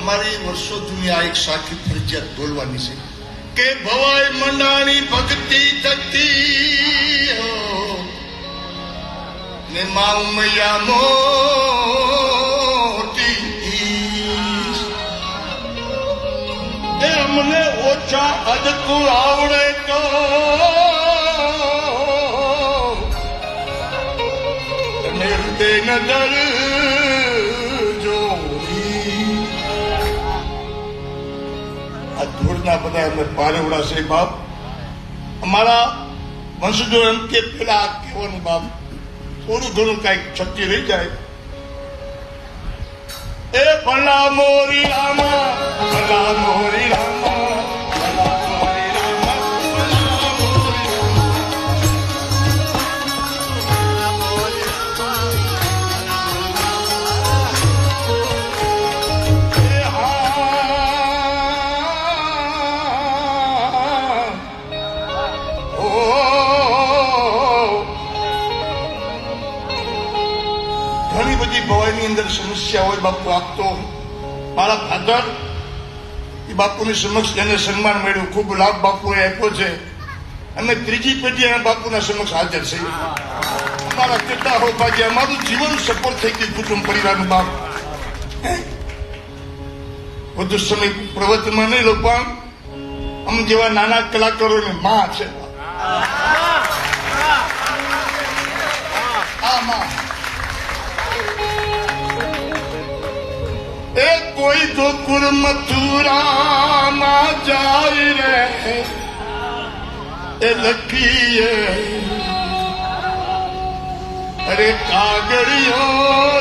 અમારી વર્ષો જૂની આ એક સાખી ફરજિયાત બોલવાની છે કે ભવાય મંડાણી ભક્તિ થતી ને મા ઉમૈયા અમને ઓછા અદકું આવડે તો. તમે હૃદય નજર ધૂળના બધા એમને પારેવડા છે બાપ. અમારા વંશજો એમ કે પેલા કહેવાનું બાપ. થોડું ઘણું કંઈક શક્તિ રહી જાય. એ ભલા મોરી બધી ભવાઈની અંદર સમસ્યા હોય બાપુ આપતો મારા ફાધર એ બાપુની સમક્ષ એને સન્માન મળ્યું ખૂબ લાભ બાપુએ આપ્યો છે અને ત્રીજી પેઢી એના બાપુના સમક્ષ હાજર છે અમારા પિતા હો ભાગ્ય અમારું જીવન સફળ થઈ ગયું કુટુંબ પરિવારનું બાપ? વધુ સમય પ્રવચનમાં નહીં લો પણ અમ જેવા નાના કલાકારોની માં છે આ માં કોઈ ગોકુળ મથુરામાં જાય રે એ લખીએ અરે કાગળિયો